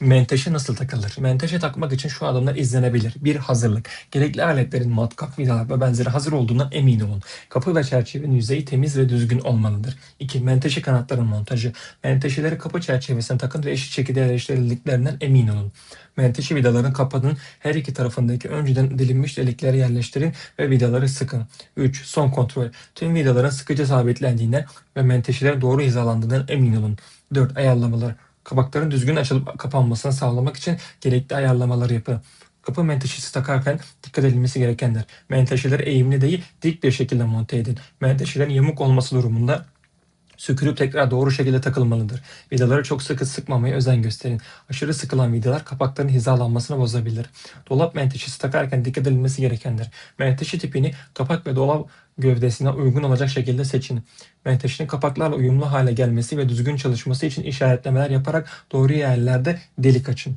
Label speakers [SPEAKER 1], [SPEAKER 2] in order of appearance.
[SPEAKER 1] Menteşe nasıl takılır? Menteşe takmak için şu adımlar izlenebilir. 1. Hazırlık. Gerekli aletlerin matkap, vidalar ve benzeri hazır olduğundan emin olun. Kapı ve çerçevenin yüzeyi temiz ve düzgün olmalıdır. 2. Menteşe kanatların montajı. Menteşeleri kapı çerçevesine takın ve eşit şekilde yerleştirildiklerine emin olun. Menteşe vidaların kapının her iki tarafındaki önceden dilinmiş deliklere yerleştirin ve vidaları sıkın. 3. Son kontrol. Tüm vidaların sıkıca sabitlendiğinden ve menteşeler doğru hizalandığından emin olun. 4. Ayarlamalar. Kapakların düzgün açılıp kapanmasını sağlamak için gerekli ayarlamaları yapın. Kapı menteşesi takarken dikkat edilmesi gerekenler. Menteşeleri eğimli değil dik bir şekilde monte edin. Menteşelerin yamuk olması durumunda sökülüp tekrar doğru şekilde takılmalıdır. Vidaları çok sıkı sıkmamaya özen gösterin. Aşırı sıkılan vidalar kapakların hizalanmasını bozabilir. Dolap menteşesi takarken dikkat edilmesi gerekenler. Menteşe tipini kapak ve dolap gövdesine uygun olacak şekilde seçin. Menteşenin kapaklarla uyumlu hale gelmesi ve düzgün çalışması için işaretlemeler yaparak doğru yerlerde delik açın.